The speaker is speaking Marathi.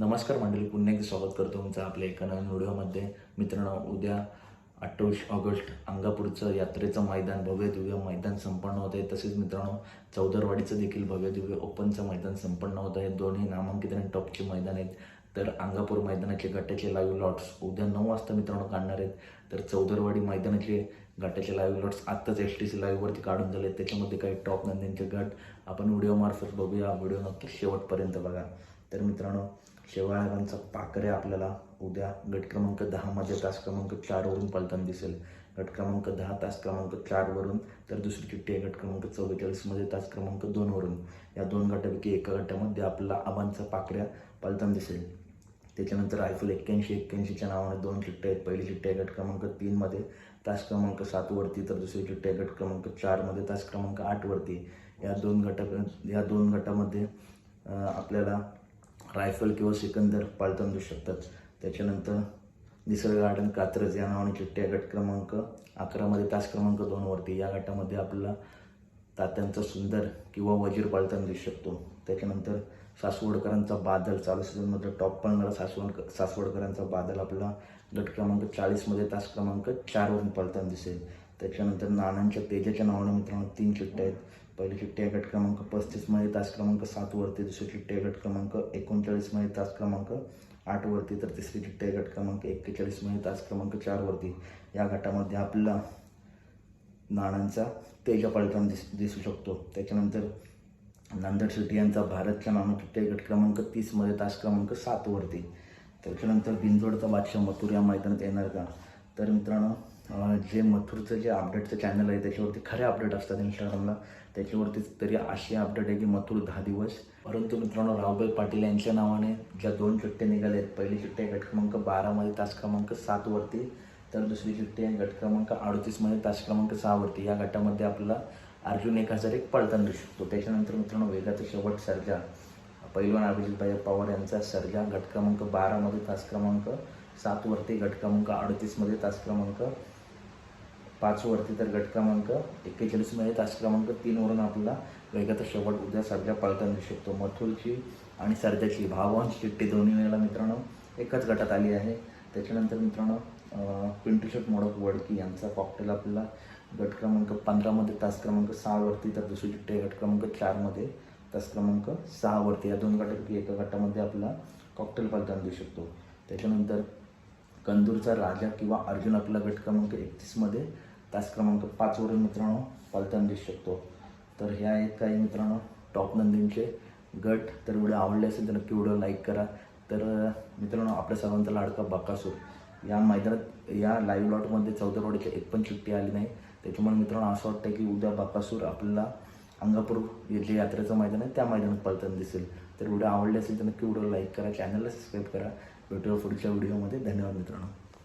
नमस्कार मंडळी पुन्हा एकदा स्वागत करतो तुमचं आपल्या एका नवीन व्हिडिओमध्ये. मित्रांनो उद्या अठ्ठावीस ऑगस्ट अंगापूरचं यात्रेचं मैदान भव्य दिव्य मैदान संपन्न होत आहे. तसेच मित्रांनो चौदरवाडीचं देखील भव्य दिव्य ओपनचं मैदान संपन्न होत आहे. दोन्ही नामांकित आणि टॉपचे मैदान आहेत. तर अंगापूर मैदानाचे गटाचे लाईव्ह लॉट्स उद्या नऊ वाजता मित्रांनो काढणार आहेत. तर चौदरवाडी मैदानाचे गटाचे लाईव्ह लॉट्स आत्ताच एस टी सी लाईव्हवरती काढून झाले आहेत. त्याच्यामध्ये काही टॉप नंदींचे गट आपण व्हिडिओमार्फत बघूया. व्हिडिओ नक्की शेवटपर्यंत बघा. तर मित्रांनो शेवाळ्यांचा पाकरे आपल्याला उद्या गट क्रमांक दहामध्ये तास क्रमांक चारवरून पलताना दिसेल. गट क्रमांक दहा तास क्रमांक चारवरून तर दुसरी चिठ्ठी आहे गट क्रमांक चव्वेचाळीसमध्ये तास क्रमांक दोनवरून या दोन गटापैकी एका गटामध्ये आपल्याला आबांचा पाकऱ्या पलताना दिसेल. त्याच्यानंतर रायफल एक्क्याऐंशी एक्क्याऐंशीच्या नावाने दोन चिठ्ठ्या आहेत. पहिली चिठ्ठी आहे गट क्रमांक तीनमध्ये तास क्रमांक सातवरती तर दुसरी चिठ्ठी आहे गट क्रमांक चारमध्ये तास क्रमांक आठवरती या दोन गटा या दोन गटामध्ये आपल्याला रायफल किंवा सिकंदर पाळताना दिसू शकतात. त्याच्यानंतर निसर्ग गार्डन कात्रज या नावाने चिठ्ठ्या गट क्रमांक अकरामध्ये तास क्रमांक दोनवरती या गटामध्ये आपल्याला तात्यांचा सुंदर किंवा वजीर पाळताना दिसू शकतो. त्याच्यानंतर सासवडकरांचा बादल चालू सीझनमध्ये टॉप पळणारा सासवड सासवडकरांचा बादल आपला गट क्रमांक चाळीसमध्ये तास क्रमांक चारवरून पाळताना दिसेल. त्याच्यानंतर नानांच्या तेजाच्या नावाने मित्रांनो तीन चिठ्ठ्या आहेत. पहिली चिठ्ठी आहे गट क्रमांक पस्तीसमध्ये तास क्रमांक सातवरती दुसरी चिठ्ठी आहे गट क्रमांक एकोणचाळीसमध्ये तास क्रमांक आठवरती तर तिसरी चिठ्ठी आहे गट क्रमांक एक्केचाळीसमध्ये तास क्रमांक चारवरती या गटामध्ये आपला नाणांचा तेजा दिस दिसू शकतो. त्याच्यानंतर नांदेड शेट्टी यांचा भारतच्या नामाचे गट क्रमांक तीसमध्ये तास क्रमांक सातवरती त्याच्यानंतर बिंजोडचा बादशाह मथुर या मैदानात येणार का? तर मित्रांनो जे मथुरचं जे अपडेटचं चॅनल आहे त्याच्यावरती खरे अपडेट असतात इंस्टाग्रामला त्याच्यावरतीच तरी अशी अपडेट आहे की मथुर दहा दिवस. परंतु मित्रांनो रावबाई पाटील यांच्या नावाने ज्या दोन चिठ्ठ्या निघाल्या आहेत पहिली चिठ्ठी आहे गट क्रमांक बारामध्ये तास क्रमांक सातवरती. तर दुसरी चिठ्ठी आहे गट क्रमांक अडतीसमध्ये तास क्रमांक सहावरती. या गटामध्ये आपल्याला अर्जुन एक हजार एक पळताना दिसू शकतो. त्याच्यानंतर मित्रांनो वेगाचा शेवट सर्जा. पैलवान अभिजितभाई पवार यांचा सर्जा. गट क्रमांक बारामध्ये तास क्रमांक सातवरती. गट क्रमांक अडतीसमध्ये तास क्रमांक पाचवरती तर गट क्रमांक एक्केचाळीसमध्ये तास क्रमांक तीनवरून आपला वेगाचा शेवट उद्या सध्या पळताना दिसू शकतो. मथुरची आणि सध्याची भावांश चिट्टी दोन्ही वेळेला मित्रांनो एकाच गटात आली आहे. त्याच्यानंतर मित्रांनो पिंटू शेट मोडक वडकी यांचा कॉकटेल आपल्याला गट क्रमांक पंधरामध्ये तास क्रमांक सहावरती तर दुसरी चिट्टी गट क्रमांक चारमध्ये तास क्रमांक सहावरती या दोन गटापैकी एका गटामध्ये आपला कॉकटेल पळताना देऊ शकतो. त्याच्यानंतर कंदूरचा राजा किंवा अर्जुन आपला गट क्रमांक एकतीसमध्ये तास क्रमांक पाचवरून मित्रांनो पळताना दिसू शकतो. तर ह्या आहेत काही मित्रांनो टॉप नंदींचे गट. तर व्हिडिओ आवडले असेल तर नक्की व्हिडिओ लाईक करा. तर मित्रांनो आपल्या सर्वांचा लाडका बकासूर. या मैदानात या लाईव्ह लॉटमध्ये चौदरवाडीची एक पण चिठ्ठी आली नाही. त्याच्यामुळे मित्रांनो असं वाटतं की उद्या बकासूर आपल्याला अंगापूर हे जे यात्रेचं मैदान आहे. त्या मैदानात पळताना दिसेल. तर व्हिडिओ आवडले असेल तर नक्की व्हिडिओ लाईक करा. चॅनलला सबस्क्राईब करा. भेटूया पुढच्या व्हिडिओमध्ये धन्यवाद मित्रांनो.